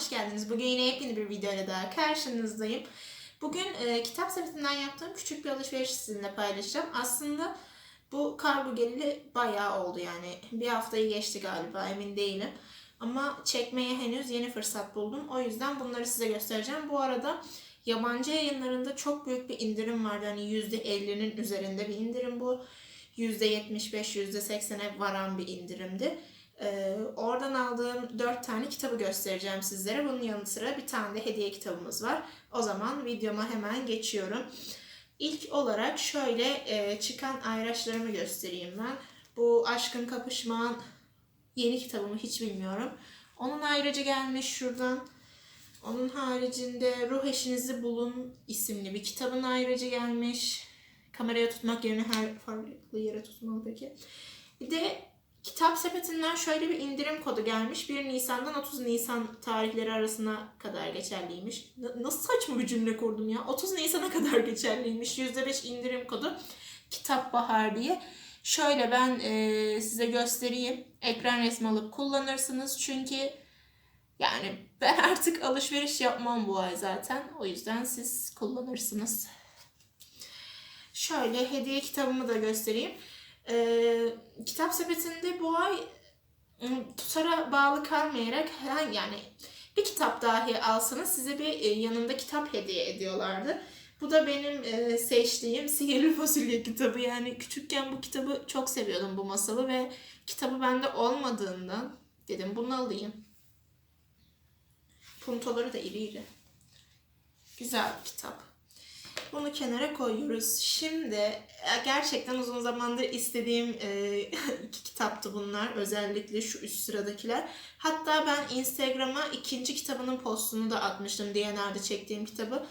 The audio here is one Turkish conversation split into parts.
hoş geldiniz. Bugün yine yepyeni bir videoyla daha karşınızdayım. Bugün e, kitap sepetinden yaptığım küçük bir alışveriş sizinle paylaşacağım. Aslında bu kargo geleli bayağı oldu yani. Bir haftayı geçti galiba emin değilim. Ama çekmeye henüz yeni fırsat buldum. O yüzden bunları size göstereceğim. Bu arada yabancı yayınlarında çok büyük bir indirim vardı. Hani %50'nin üzerinde bir indirim bu. %75, %80'e varan bir indirimdi. Ee, oradan aldığım 4 tane kitabı göstereceğim sizlere. Bunun yanı sıra bir tane de hediye kitabımız var. O zaman videoma hemen geçiyorum. İlk olarak şöyle e, çıkan ayraçlarımı göstereyim ben. Bu Aşkın Kapışmağın yeni kitabımı hiç bilmiyorum. Onun ayrıcı gelmiş şuradan. Onun haricinde Ruh Eşinizi Bulun isimli bir kitabın ayrıcı gelmiş. Kameraya tutmak yerine her farklı yere tutmalı peki. Bir de Kitap sepetinden şöyle bir indirim kodu gelmiş. 1 Nisan'dan 30 Nisan tarihleri arasına kadar geçerliymiş. Nasıl saçma bir cümle kurdum ya. 30 Nisan'a kadar geçerliymiş. %5 indirim kodu. Kitap Bahar diye. Şöyle ben e, size göstereyim. Ekran resmi alıp kullanırsınız. Çünkü yani ben artık alışveriş yapmam bu ay zaten. O yüzden siz kullanırsınız. Şöyle hediye kitabımı da göstereyim. Ee, kitap sepetinde bu ay tutara bağlı kalmayarak herhangi yani bir kitap dahi alsanız size bir yanında kitap hediye ediyorlardı. Bu da benim e, seçtiğim Sihirli Fasulye kitabı. Yani küçükken bu kitabı çok seviyordum bu masalı ve kitabı bende olmadığından dedim bunu alayım. Puntoları da iri iri. Güzel bir kitap. Bunu kenara koyuyoruz. Şimdi e, gerçekten uzun zamandır istediğim e, iki kitaptı bunlar. Özellikle şu üst sıradakiler. Hatta ben Instagram'a ikinci kitabının postunu da atmıştım. DNR'de çektiğim kitabı.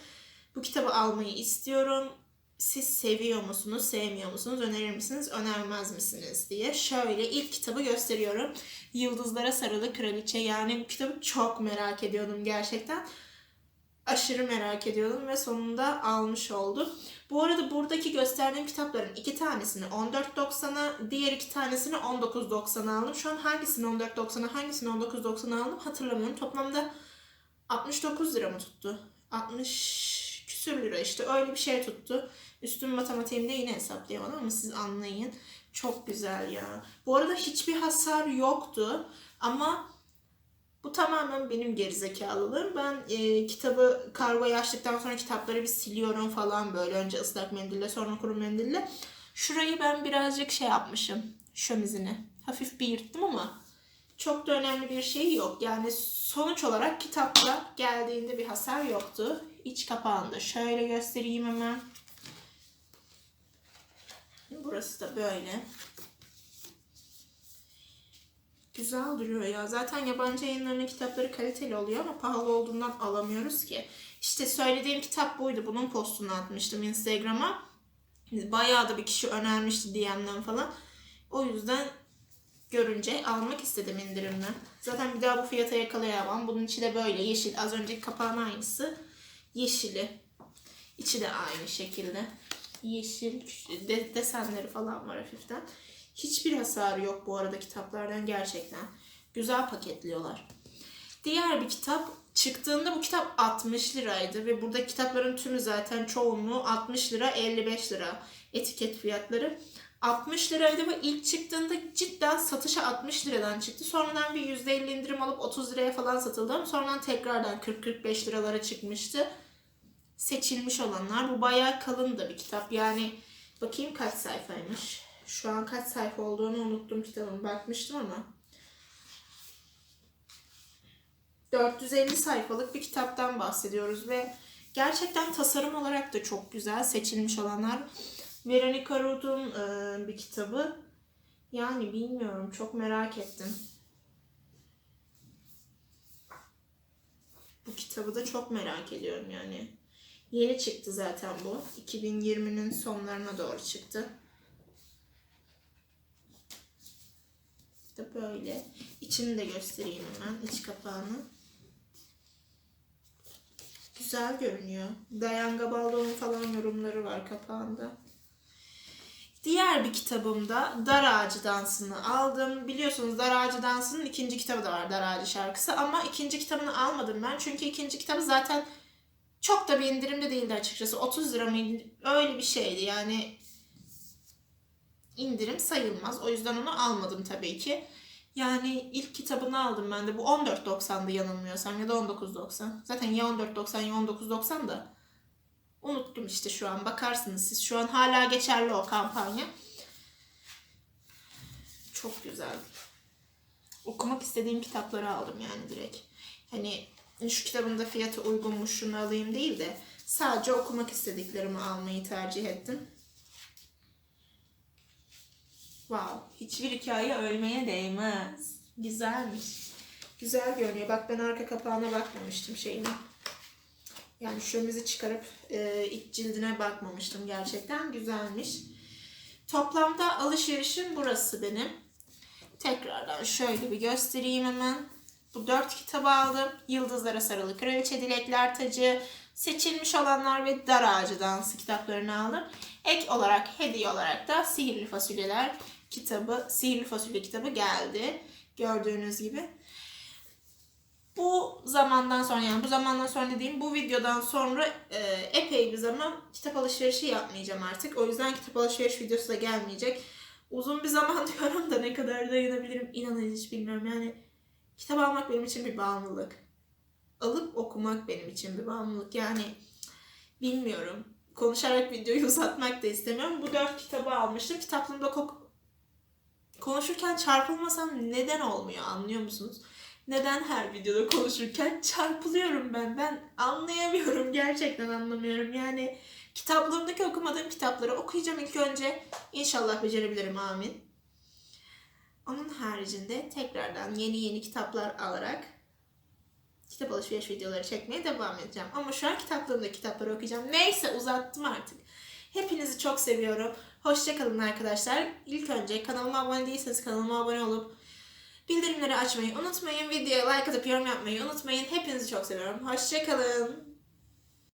Bu kitabı almayı istiyorum. Siz seviyor musunuz, sevmiyor musunuz, önerir misiniz, önermez misiniz diye. Şöyle ilk kitabı gösteriyorum. Yıldızlara Sarılı Kraliçe. Yani bu kitabı çok merak ediyordum gerçekten aşırı merak ediyordum ve sonunda almış oldum. Bu arada buradaki gösterdiğim kitapların iki tanesini 14.90'a, diğer iki tanesini 19.90'a aldım. Şu an hangisini 14.90'a, hangisini 19.90'a aldım hatırlamıyorum. Toplamda 69 lira mı tuttu? 60 küsür lira işte öyle bir şey tuttu. Üstün matematiğimde yine hesaplayamadım ama siz anlayın. Çok güzel ya. Bu arada hiçbir hasar yoktu ama bu tamamen benim gerizekalılığım. Ben e, kitabı kargoya açtıktan sonra kitapları bir siliyorum falan böyle. Önce ıslak mendille sonra kuru mendille. Şurayı ben birazcık şey yapmışım. Şömizini. Hafif bir yırttım ama çok da önemli bir şey yok. Yani sonuç olarak kitapta geldiğinde bir hasar yoktu. İç kapağında şöyle göstereyim hemen. Burası da böyle. Güzel duruyor ya. Zaten yabancı yayınlarının kitapları kaliteli oluyor ama pahalı olduğundan alamıyoruz ki. İşte söylediğim kitap buydu. Bunun postunu atmıştım Instagram'a. Bayağı da bir kişi önermişti DM'den falan. O yüzden görünce almak istedim indirimden. Zaten bir daha bu fiyata yakalayamam. Bunun içi de böyle yeşil. Az önceki kapağın aynısı. Yeşili. İçi de aynı şekilde. Yeşil de- desenleri falan var hafiften. Hiçbir hasarı yok bu arada kitaplardan gerçekten. Güzel paketliyorlar. Diğer bir kitap çıktığında bu kitap 60 liraydı ve burada kitapların tümü zaten çoğunluğu 60 lira 55 lira etiket fiyatları. 60 liraydı ve ilk çıktığında cidden satışa 60 liradan çıktı. Sonradan bir %50 indirim alıp 30 liraya falan satıldı ama sonradan tekrardan 40-45 liralara çıkmıştı. Seçilmiş olanlar. Bu bayağı kalın da bir kitap. Yani bakayım kaç sayfaymış. Şu an kaç sayfa olduğunu unuttum kitabın. Bakmıştım ama. 450 sayfalık bir kitaptan bahsediyoruz ve gerçekten tasarım olarak da çok güzel seçilmiş olanlar. Veronica Roth'un e, bir kitabı. Yani bilmiyorum çok merak ettim. Bu kitabı da çok merak ediyorum yani. Yeni çıktı zaten bu. 2020'nin sonlarına doğru çıktı. İşte böyle. İçini de göstereyim hemen. iç kapağını. Güzel görünüyor. Dayan Gabaldon'un falan yorumları var kapağında. Diğer bir kitabımda Dar Ağacı Dansı'nı aldım. Biliyorsunuz Dar Ağacı Dansı'nın ikinci kitabı da var Dar Ağacı şarkısı ama ikinci kitabını almadım ben. Çünkü ikinci kitabı zaten çok da bir indirimde değildi açıkçası. 30 lira mıydı? Öyle bir şeydi yani indirim sayılmaz. O yüzden onu almadım tabii ki. Yani ilk kitabını aldım ben de. Bu 14.90'dı yanılmıyorsam ya da 19.90. Zaten ya 14.90 ya 19.90 da. Unuttum işte şu an. Bakarsınız siz. Şu an hala geçerli o kampanya. Çok güzel. Okumak istediğim kitapları aldım yani direkt. Hani şu kitabın da fiyatı uygunmuş şunu alayım değil de sadece okumak istediklerimi almayı tercih ettim. Wow. Hiçbir hikaye ölmeye değmez. Güzelmiş. Güzel görünüyor. Bak ben arka kapağına bakmamıştım şeyine. Yani şömizi çıkarıp e, iç cildine bakmamıştım gerçekten. Güzelmiş. Toplamda alışverişim burası benim. Tekrardan şöyle bir göstereyim hemen. Bu dört kitabı aldım. Yıldızlara Sarılı Kraliçe Dilekler Tacı, Seçilmiş Olanlar ve Dar Ağacı Dansı kitaplarını aldım. Ek olarak, hediye olarak da Sihirli Fasulyeler kitabı, Sihirli Fasulye kitabı geldi. Gördüğünüz gibi. Bu zamandan sonra yani bu zamandan sonra dediğim bu videodan sonra e, epey bir zaman kitap alışverişi yapmayacağım artık. O yüzden kitap alışveriş videosu da gelmeyecek. Uzun bir zaman diyorum da ne kadar dayanabilirim inanın hiç bilmiyorum. Yani kitap almak benim için bir bağımlılık. Alıp okumak benim için bir bağımlılık. Yani bilmiyorum. Konuşarak videoyu uzatmak da istemiyorum. Bu dört kitabı almıştım. Kitaplığımda konuşurken çarpılmasam neden olmuyor anlıyor musunuz? Neden her videoda konuşurken çarpılıyorum ben? Ben anlayamıyorum. Gerçekten anlamıyorum. Yani kitaplığımdaki okumadığım kitapları okuyacağım ilk önce. İnşallah becerebilirim amin. Onun haricinde tekrardan yeni yeni kitaplar alarak kitap alışveriş videoları çekmeye devam edeceğim. Ama şu an kitaplığımda kitapları okuyacağım. Neyse uzattım artık. Hepinizi çok seviyorum. Hoşçakalın arkadaşlar. İlk önce kanalıma abone değilseniz kanalıma abone olup bildirimleri açmayı unutmayın. Videoya like atıp yorum yapmayı unutmayın. Hepinizi çok seviyorum. Hoşçakalın.